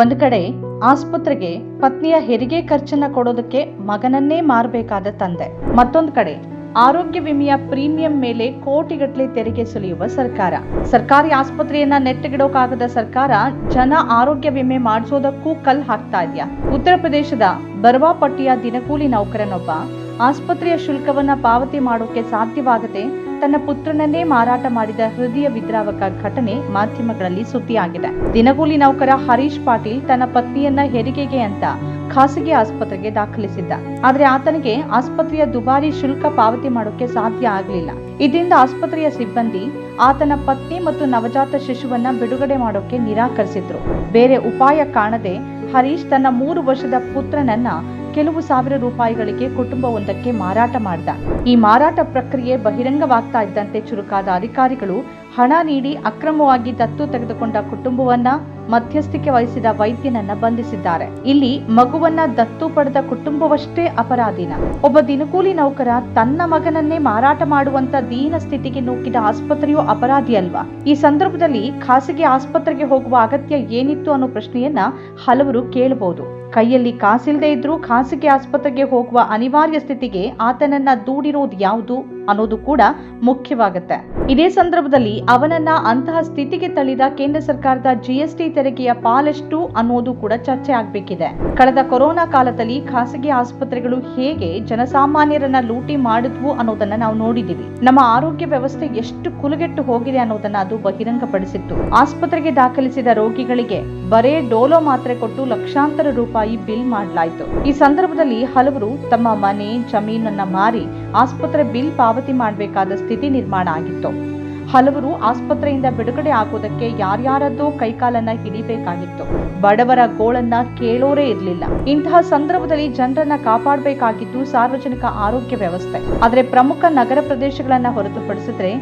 ಒಂದು ಕಡೆ ಆಸ್ಪತ್ರೆಗೆ ಪತ್ನಿಯ ಹೆರಿಗೆ ಖರ್ಚನ್ನ ಕೊಡೋದಕ್ಕೆ ಮಗನನ್ನೇ ಮಾರಬೇಕಾದ ತಂದೆ. ಮತ್ತೊಂದು ಕಡೆ ಆರೋಗ್ಯ ವಿಮೆಯ ಪ್ರೀಮಿಯಂ ಮೇಲೆ ಕೋಟಿಗಟ್ಟಲೆ ತೆರಿಗೆ ಸುಲಿಯುವ ಸರ್ಕಾರ. ಸರ್ಕಾರಿ ಆಸ್ಪತ್ರೆಯನ್ನ ನೆಟ್ಟಗಿಡೋಕಾಗದ ಸರ್ಕಾರ ಜನ ಆರೋಗ್ಯ ವಿಮೆ ಮಾಡಿಸೋದಕ್ಕೂ ಕಲ್ ಹಾಕ್ತಾ ಇದೆಯಾ? ಉತ್ತರ ಪ್ರದೇಶದ ಬರ್ವಾಪಟ್ಟಿಯ ದಿನಕೂಲಿ ನೌಕರನೊಬ್ಬ ಆಸ್ಪತ್ರೆಯ ಶುಲ್ಕವನ್ನ ಪಾವತಿ ಮಾಡೋಕೆ ಸಾಧ್ಯವಾಗದೆ ತನ್ನ ಪುತ್ರನನ್ನೇ ಮಾರಾಟ ಮಾಡಿದ ಹೃದಯ ವಿದ್ರಾವಕ ಘಟನೆ ಮಾಧ್ಯಮಗಳಲ್ಲಿ ಸುದ್ದಿಯಾಗಿದೆ. ದಿನಗೂಲಿ ನೌಕರ ಹರೀಶ್ ಪಾಟೀಲ್ ತನ್ನ ಪತ್ನಿಯನ್ನ ಹೆರಿಗೆಗೆ ಅಂತ ಖಾಸಗಿ ಆಸ್ಪತ್ರೆಗೆ ದಾಖಲಿಸಿದ್ದ. ಆದ್ರೆ ಆತನಿಗೆ ಆಸ್ಪತ್ರೆಯ ದುಬಾರಿ ಶುಲ್ಕ ಪಾವತಿ ಮಾಡೋಕೆ ಸಾಧ್ಯ ಆಗಲಿಲ್ಲ. ಇದರಿಂದ ಆಸ್ಪತ್ರೆಯ ಸಿಬ್ಬಂದಿ ಆತನ ಪತ್ನಿ ಮತ್ತು ನವಜಾತ ಶಿಶುವನ್ನ ಬಿಡುಗಡೆ ಮಾಡೋಕೆ ನಿರಾಕರಿಸಿದ್ರು. ಬೇರೆ ಉಪಾಯ ಕಾಣದೆ ಹರೀಶ್ ತನ್ನ ಮೂರು ವರ್ಷದ ಪುತ್ರನನ್ನ ಕೆಲವು ಸಾವಿರ ರೂಪಾಯಿಗಳಿಗೆ ಕುಟುಂಬವೊಂದಕ್ಕೆ ಮಾರಾಟ ಮಾಡಿದ. ಈ ಮಾರಾಟ ಪ್ರಕ್ರಿಯೆ ಬಹಿರಂಗವಾಗ್ತಾ ಇದ್ದಂತೆ ಚುರುಕಾದ ಅಧಿಕಾರಿಗಳು ಹಣ ನೀಡಿ ಅಕ್ರಮವಾಗಿ ದತ್ತು ತೆಗೆದುಕೊಂಡ ಕುಟುಂಬವನ್ನ ಮಧ್ಯಸ್ಥಿಕೆ ವಹಿಸಿದ ವೈದ್ಯನನ್ನ ಬಂಧಿಸಿದ್ದಾರೆ. ಇಲ್ಲಿ ಮಗುವನ್ನ ದತ್ತು ಪಡೆದ ಕುಟುಂಬವಷ್ಟೇ ಅಪರಾಧಿನ. ಒಬ್ಬ ದಿನಕೂಲಿ ನೌಕರ ತನ್ನ ಮಗನನ್ನೇ ಮಾರಾಟ ಮಾಡುವಂತ ದೀನ ಸ್ಥಿತಿಗೆ ನೂಕಿದ ಆಸ್ಪತ್ರೆಯು ಅಪರಾಧಿ ಅಲ್ವಾ? ಈ ಸಂದರ್ಭದಲ್ಲಿ ಖಾಸಗಿ ಆಸ್ಪತ್ರೆಗೆ ಹೋಗುವ ಅಗತ್ಯ ಏನಿತ್ತು ಅನ್ನೋ ಪ್ರಶ್ನೆಯನ್ನ ಹಲವರು ಕೇಳಬಹುದು. ಕೈಯಲ್ಲಿ ಕಾಸಿಲ್ದೇ ಇದ್ರೂ ಖಾಸಗಿ ಆಸ್ಪತ್ರೆಗೆ ಹೋಗುವ ಅನಿವಾರ್ಯ ಸ್ಥಿತಿಗೆ ಆತನನ್ನ ದೂಡಿರೋದು ಯಾವುದು? ಅನ್ನೋದು ಕೂಡ ಮುಖ್ಯವಾಗುತ್ತೆ. ಇದೇ ಸಂದರ್ಭದಲ್ಲಿ ಅವನನ್ನ ಅಂತಹ ಸ್ಥಿತಿಗೆ ತಳ್ಳಿದ ಕೇಂದ್ರ ಸರ್ಕಾರದ ಜಿಎಸ್ಟಿ ತೆರಿಗೆಯ ಪಾಲೆಷ್ಟು ಅನ್ನೋದು ಕೂಡ ಚರ್ಚೆ ಆಗ್ಬೇಕಿದೆ. ಕಳೆದ ಕೊರೋನಾ ಕಾಲದಲ್ಲಿ ಖಾಸಗಿ ಆಸ್ಪತ್ರೆಗಳು ಹೇಗೆ ಜನಸಾಮಾನ್ಯರನ್ನ ಲೂಟಿ ಮಾಡಿದ್ವು ಅನ್ನೋದನ್ನ ನಾವು ನೋಡಿದೀವಿ. ನಮ್ಮ ಆರೋಗ್ಯ ವ್ಯವಸ್ಥೆ ಎಷ್ಟು ಕುಲುಗೆಟ್ಟು ಹೋಗಿದೆ ಅನ್ನೋದನ್ನ ಅದು ಬಹಿರಂಗಪಡಿಸಿತ್ತು. ಆಸ್ಪತ್ರೆಗೆ ದಾಖಲಿಸಿದ ರೋಗಿಗಳಿಗೆ ಬರೇ ಡೋಲೋ ಮಾತ್ರೆ ಕೊಟ್ಟು ಲಕ್ಷಾಂತರ ರೂಪಾಯಿ ಬಿಲ್ ಮಾಡಲಾಯಿತು. ಈ ಸಂದರ್ಭದಲ್ಲಿ ಹಲವರು ತಮ್ಮ ಮನೆ, ಜಮೀನನ್ನ ಮಾರಿ ಆಸ್ಪತ್ರೆ ಬಿಲ್ ಪಾವತಿ ಮಾಡಬೇಕಾದ ಸ್ಥಿತಿ ನಿರ್ಮಾಣ ಆಗಿತ್ತು. ಹಲವರು ಆಸ್ಪತ್ರೆಯಿಂದ ಬಿಡುಗಡೆ ಆಗೋದಕ್ಕೆ ಯಾರ್ಯಾರದ್ದೋ ಕೈಕಾಲನ್ನ ಹಿಡಿಬೇಕಾಗಿತ್ತು. ಬಡವರ ಗೋಳನ್ನ ಕೇಳೋರೇ ಇರಲಿಲ್ಲ. ಇಂತಹ ಸಂದರ್ಭದಲ್ಲಿ ಜನರನ್ನ ಕಾಪಾಡಬೇಕಾಗಿದ್ದು ಸಾರ್ವಜನಿಕ ಆರೋಗ್ಯ ವ್ಯವಸ್ಥೆ. ಆದರೆ ಪ್ರಮುಖ ನಗರ ಪ್ರದೇಶಗಳನ್ನ ಹೊರತುಪಡಿಸಿದ್ರೆ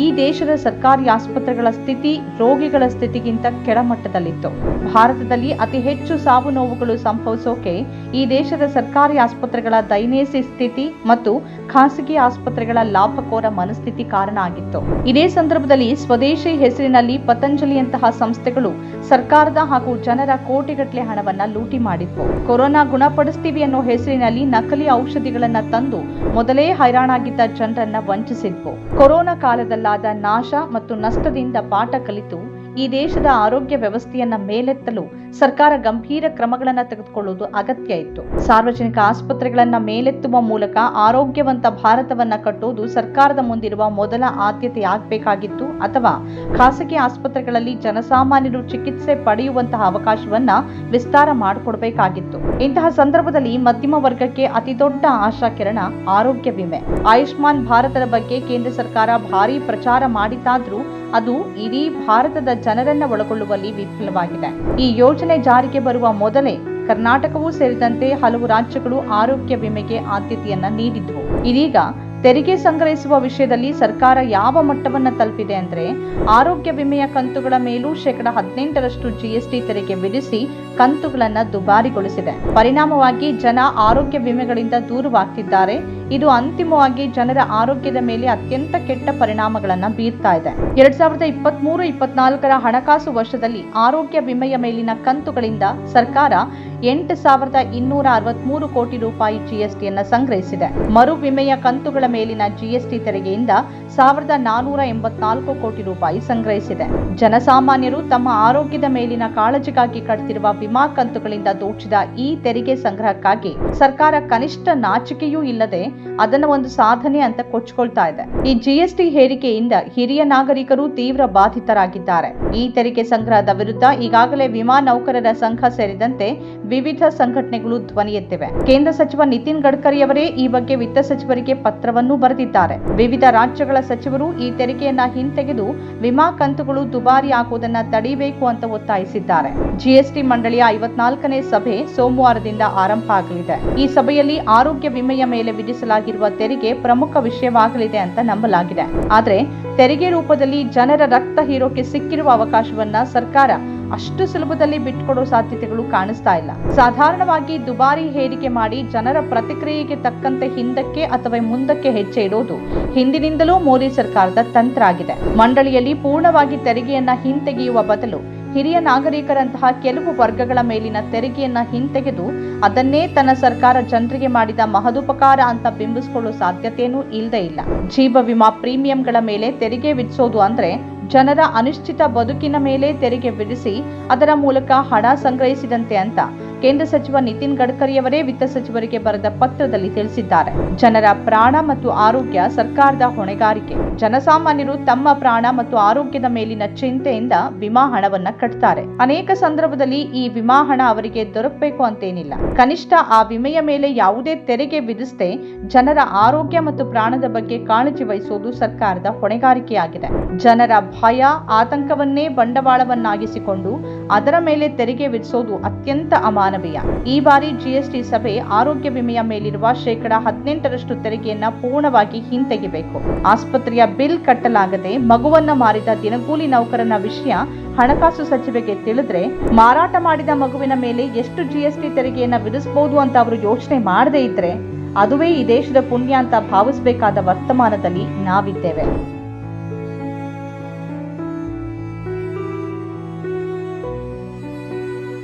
ಈ ದೇಶದ ಸರ್ಕಾರಿ ಆಸ್ಪತ್ರೆಗಳ ಸ್ಥಿತಿ ರೋಗಿಗಳ ಸ್ಥಿತಿಗಿಂತ ಕೆಳಮಟ್ಟದಲ್ಲಿತ್ತು. ಭಾರತದಲ್ಲಿ ಅತಿ ಹೆಚ್ಚು ಸಾವು ನೋವುಗಳು ಸಂಭವಿಸೋಕೆ ಈ ದೇಶದ ಸರ್ಕಾರಿ ಆಸ್ಪತ್ರೆಗಳ ದೈನೇಸಿ ಸ್ಥಿತಿ ಮತ್ತು ಖಾಸಗಿ ಆಸ್ಪತ್ರೆಗಳ ಲಾಭಕೋರ ಮನಸ್ಥಿತಿ ಕಾರಣ ಆಗಿತ್ತು. ಇದೇ ಸಂದರ್ಭದಲ್ಲಿ ಸ್ವದೇಶಿ ಹೆಸರಿನಲ್ಲಿ ಪತಂಜಲಿಯಂತಹ ಸಂಸ್ಥೆಗಳು ಸರ್ಕಾರದ ಹಾಗೂ ಜನರ ಕೋಟಿಗಟ್ಟಲೆ ಹಣವನ್ನ ಲೂಟಿ ಮಾಡಿದ್ವು. ಕೊರೋನಾ ಗುಣಪಡಿಸ್ತೀವಿ ಅನ್ನೋ ಹೆಸರಿನಲ್ಲಿ ನಕಲಿ ಔಷಧಿಗಳನ್ನ ತಂದು ಮೊದಲೇ ಹೈರಾಣಾಗಿದ್ದ ಜನರನ್ನ ವಂಚಿಸಿದ್ವು. ಕೊರೋನಾ ಕಾಲದಲ್ಲಾದ ನಾಶ ಮತ್ತು ನಷ್ಟದಿಂದ ಪಾಠ ಕಲಿತು ಈ ದೇಶದ ಆರೋಗ್ಯ ವ್ಯವಸ್ಥೆಯನ್ನ ಮೇಲೆತ್ತಲು ಸರ್ಕಾರ ಗಂಭೀರ ಕ್ರಮಗಳನ್ನ ತೆಗೆದುಕೊಳ್ಳುವುದು ಅಗತ್ಯ ಇತ್ತು. ಸಾರ್ವಜನಿಕ ಆಸ್ಪತ್ರೆಗಳನ್ನ ಮೇಲೆತ್ತುವ ಮೂಲಕ ಆರೋಗ್ಯವಂತ ಭಾರತವನ್ನ ಕಟ್ಟುವುದು ಸರ್ಕಾರದ ಮುಂದಿರುವ ಮೊದಲ ಆದ್ಯತೆಯಾಗಬೇಕಾಗಿತ್ತು ಅಥವಾ ಖಾಸಗಿ ಆಸ್ಪತ್ರೆಗಳಲ್ಲಿ ಜನಸಾಮಾನ್ಯರು ಚಿಕಿತ್ಸೆ ಪಡೆಯುವಂತಹ ಅವಕಾಶವನ್ನ ವಿಸ್ತಾರ ಮಾಡಿಕೊಡ್ಬೇಕಾಗಿತ್ತು. ಇಂತಹ ಸಂದರ್ಭದಲ್ಲಿ ಮಧ್ಯಮ ವರ್ಗಕ್ಕೆ ಅತಿದೊಡ್ಡ ಆಶಾ ಕಿರಣ ಆರೋಗ್ಯ ವಿಮೆ. ಆಯುಷ್ಮಾನ್ ಭಾರತದ ಬಗ್ಗೆ ಕೇಂದ್ರ ಸರ್ಕಾರ ಭಾರಿ ಪ್ರಚಾರ ಮಾಡಿತಾದ್ರೂ ಅದು ಇಡೀ ಭಾರತದ ಜನರನ್ನ ಒಳಗೊಳ್ಳುವಲ್ಲಿ ವಿಫಲವಾಗಿದೆ. ಈ ಯೋಜನೆ ಜಾರಿಗೆ ಬರುವ ಮೊದಲೇ ಕರ್ನಾಟಕವೂ ಸೇರಿದಂತೆ ಹಲವು ರಾಜ್ಯಗಳು ಆರೋಗ್ಯ ವಿಮೆಗೆ ಆದ್ಯತೆಯನ್ನ ನೀಡಿದ್ವು. ಇದೀಗ ತೆರಿಗೆ ಸಂಗ್ರಹಿಸುವ ವಿಷಯದಲ್ಲಿ ಸರ್ಕಾರ ಯಾವ ಮಟ್ಟವನ್ನ ತಲುಪಿದೆ ಅಂದ್ರೆ ಆರೋಗ್ಯ ವಿಮೆಯ ಕಂತುಗಳ ಮೇಲೂ ಶೇಕಡ ಹದಿನೆಂಟರಷ್ಟು ಜಿಎಸ್ಟಿ ತೆರಿಗೆ ವಿಧಿಸಿ ಕಂತುಗಳನ್ನ ದುಬಾರಿಗೊಳಿಸಿದೆ. ಪರಿಣಾಮವಾಗಿ ಜನ ಆರೋಗ್ಯ ವಿಮೆಗಳಿಂದ ದೂರವಾಗ್ತಿದ್ದಾರೆ. ಇದು ಅಂತಿಮವಾಗಿ ಜನರ ಆರೋಗ್ಯದ ಮೇಲೆ ಅತ್ಯಂತ ಕೆಟ್ಟ ಪರಿಣಾಮಗಳನ್ನು ಬೀರ್ತಾ ಇದೆ. ಎರಡ್ ಸಾವಿರದ ಇಪ್ಪತ್ತ್ ಮೂರು ಇಪ್ಪತ್ನಾಲ್ಕರ ಹಣಕಾಸು ವರ್ಷದಲ್ಲಿ ಆರೋಗ್ಯ ವಿಮೆಯ ಮೇಲಿನ ಕಂತುಗಳಿಂದ ಸರ್ಕಾರ ಎಂಟು ಸಾವಿರದ ಇನ್ನೂರ ಅರವತ್ಮೂರು ಕೋಟಿ ರೂಪಾಯಿ ಜಿಎಸ್ಟಿಯನ್ನು ಸಂಗ್ರಹಿಸಿದೆ. ಮರು ವಿಮೆಯ ಕಂತುಗಳ ಮೇಲಿನ ಜಿಎಸ್ಟಿ ತೆರಿಗೆಯಿಂದ ಸಾವಿರದ ನಾನೂರ ಎಂಬತ್ನಾಲ್ಕು ಕೋಟಿ ರೂಪಾಯಿ ಸಂಗ್ರಹಿಸಿದೆ. ಜನಸಾಮಾನ್ಯರು ತಮ್ಮ ಆರೋಗ್ಯದ ಮೇಲಿನ ಕಾಳಜಿಗಾಗಿ ಕಟ್ತಿರುವ ವಿಮಾ ಕಂತುಗಳಿಂದ ದೋಚಿದ ಈ ತೆರಿಗೆ ಸಂಗ್ರಹಕ್ಕಾಗಿ ಸರ್ಕಾರ ಕನಿಷ್ಠ ನಾಚಿಕೆಯೂ ಇಲ್ಲದೆ ಅದನ್ನ ಒಂದು ಸಾಧನೆ ಅಂತ ಕೊಚ್ಕೊಳ್ತಾ ಇದೆ. ಈ ಜಿಎಸ್ಟಿ ಹೇರಿಕೆಯಿಂದ ಹಿರಿಯ ನಾಗರಿಕರು ತೀವ್ರ ಬಾಧಿತರಾಗಿದ್ದಾರೆ. ಈ ತೆರಿಗೆ ಸಂಗ್ರಹದ ವಿರುದ್ಧ ಈಗಾಗಲೇ ವಿಮಾ ನೌಕರರ ಸಂಘ ಸೇರಿದಂತೆ ವಿವಿಧ ಸಂಘಟನೆಗಳು ಧ್ವನಿ ಎತ್ತಿವೆ. ಕೇಂದ್ರ ಸಚಿವ ನಿತಿನ್ ಗಡ್ಕರಿಯವರೇ ಈ ಬಗ್ಗೆ ವಿತ್ತ ಸಚಿವರಿಗೆ ಪತ್ರವನ್ನು ಬರೆದಿದ್ದಾರೆ. ವಿವಿಧ ರಾಜ್ಯಗಳ ಸಚಿವರು ಈ ತೆರಿಗೆಯನ್ನ ಹಿಂತೆಗೆದು ವಿಮಾ ಕಂತುಗಳು ದುಬಾರಿ ಆಗುವುದನ್ನ ತಡೆಯಬೇಕು ಅಂತ ಒತ್ತಾಯಿಸಿದ್ದಾರೆ. ಜಿಎಸ್ಟಿ ಮಂಡಳಿಯ ಐವತ್ನಾಲ್ಕನೇ ಸಭೆ ಸೋಮವಾರದಿಂದ ಆರಂಭ ಆಗಲಿದೆ. ಈ ಸಭೆಯಲ್ಲಿ ಆರೋಗ್ಯ ವಿಮೆಯ ಮೇಲೆ ವಿಧಿಸಲಾಗಿರುವ ತೆರಿಗೆ ಪ್ರಮುಖ ವಿಷಯವಾಗಲಿದೆ ಅಂತ ನಂಬಲಾಗಿದೆ. ಆದರೆ ತೆರಿಗೆ ರೂಪದಲ್ಲಿ ಜನರ ರಕ್ತ ಹೀರೋಕೆ ಸಿಕ್ಕಿರುವ ಅವಕಾಶವನ್ನ ಸರ್ಕಾರ ಅಷ್ಟು ಸುಲಭದಲ್ಲಿ ಬಿಟ್ಕೊಡೋ ಸಾಧ್ಯತೆಗಳು ಕಾಣಿಸ್ತಾ ಇಲ್ಲ. ಸಾಧಾರಣವಾಗಿ ದುಬಾರಿ ಹೇರಿಕೆ ಮಾಡಿ ಜನರ ಪ್ರತಿಕ್ರಿಯೆಗೆ ತಕ್ಕಂತೆ ಹಿಂದಕ್ಕೆ ಅಥವಾ ಮುಂದಕ್ಕೆ ಹೆಜ್ಜೆ ಇಡೋದು ಹಿಂದಿನಿಂದಲೂ ಮೋದಿ ಸರ್ಕಾರದ ತಂತ್ರ ಆಗಿದೆ. ಮಂಡಳಿಯಲ್ಲಿ ಪೂರ್ಣವಾಗಿ ತೆರಿಗೆಯನ್ನ ಹಿಂತೆಗೆಯುವ ಬದಲು ಹಿರಿಯ ನಾಗರಿಕರಂತಹ ಕೆಲವು ವರ್ಗಗಳ ಮೇಲಿನ ತೆರಿಗೆಯನ್ನ ಹಿಂತೆಗೆದು ಅದನ್ನೇ ತನ್ನ ಸರ್ಕಾರ ಜನರಿಗೆ ಮಾಡಿದ ಮಹದುಪಕಾರ ಅಂತ ಬಿಂಬಿಸಿಕೊಳ್ಳೋ ಸಾಧ್ಯತೆಯೂ ಇಲ್ಲದೆ ಇಲ್ಲ. ಜೀವ ವಿಮಾ ಪ್ರೀಮಿಯಂಗಳ ಮೇಲೆ ತೆರಿಗೆ ವಿಧಿಸೋದು ಅಂದ್ರೆ ಜನರ ಅನಿಶ್ಚಿತ ಬದುಕಿನ ಮೇಲೆ ತೆರಿಗೆ ವಿಧಿಸಿ ಅದರ ಮೂಲಕ ಹಣ ಸಂಗ್ರಹಿಸಿದಂತೆ ಅಂತ ಕೇಂದ್ರ ಸಚಿವ ನಿತಿನ್ ಗಡ್ಕರಿಯವರೇ ವಿತ್ತ ಸಚಿವರಿಗೆ ಬರೆದ ಪತ್ರದಲ್ಲಿ ತಿಳಿಸಿದ್ದಾರೆ. ಜನರ ಪ್ರಾಣ ಮತ್ತು ಆರೋಗ್ಯ ಸರ್ಕಾರದ ಹೊಣೆಗಾರಿಕೆ. ಜನಸಾಮಾನ್ಯರು ತಮ್ಮ ಪ್ರಾಣ ಮತ್ತು ಆರೋಗ್ಯದ ಮೇಲಿನ ಚಿಂತೆಯಿಂದ ವಿಮಾ ಹಣವನ್ನ ಕಟ್ತಾರೆ. ಅನೇಕ ಸಂದರ್ಭದಲ್ಲಿ ಈ ವಿಮಾ ಹಣ ಅವರಿಗೆ ದೊರಕಬೇಕು ಅಂತೇನಿಲ್ಲ. ಕನಿಷ್ಠ ಆ ವಿಮೆಯ ಮೇಲೆ ಯಾವುದೇ ತೆರಿಗೆ ವಿಧಿಸದೆ ಜನರ ಆರೋಗ್ಯ ಮತ್ತು ಪ್ರಾಣದ ಬಗ್ಗೆ ಕಾಳಜಿ ವಹಿಸುವುದು ಸರ್ಕಾರದ ಹೊಣೆಗಾರಿಕೆಯಾಗಿದೆ. ಜನರ ಭಯ, ಆತಂಕವನ್ನೇ ಬಂಡವಾಳವನ್ನಾಗಿಸಿಕೊಂಡು ಅದರ ಮೇಲೆ ತೆರಿಗೆ ವಿಧಿಸೋದು ಅತ್ಯಂತ ಅಮಾನವೀಯ. ಈ ಬಾರಿ ಜಿಎಸ್ಟಿ ಸಭೆ ಆರೋಗ್ಯ ವಿಮೆಯ ಮೇಲಿರುವ ಶೇಕಡಾ ಹದಿನೆಂಟರಷ್ಟು ತೆರಿಗೆಯನ್ನ ಪೂರ್ಣವಾಗಿ ಹಿಂತೆಗೆಬೇಕು ಆಸ್ಪತ್ರೆಯ ಬಿಲ್ ಕಟ್ಟಲಾಗದೆ ಮಗುವನ್ನ ಮಾರಿದ ದಿನಗೂಲಿ ನೌಕರನ ವಿಷಯ ಹಣಕಾಸು ಸಚಿವೆಗೆ ತಿಳಿದ್ರೆ ಮಾರಾಟ ಮಾಡಿದ ಮಗುವಿನ ಮೇಲೆ ಎಷ್ಟು ಜಿಎಸ್ಟಿ ತೆರಿಗೆಯನ್ನ ವಿಧಿಸಬಹುದು ಅಂತ ಅವರು ಯೋಚನೆ ಮಾಡದೇ ಇದ್ರೆ, ಅದುವೇ ಈ ದೇಶದ ಪುಣ್ಯ ಅಂತ ಭಾವಿಸಬೇಕಾದ ವರ್ತಮಾನದಲ್ಲಿ ನಾವಿದ್ದೇವೆ.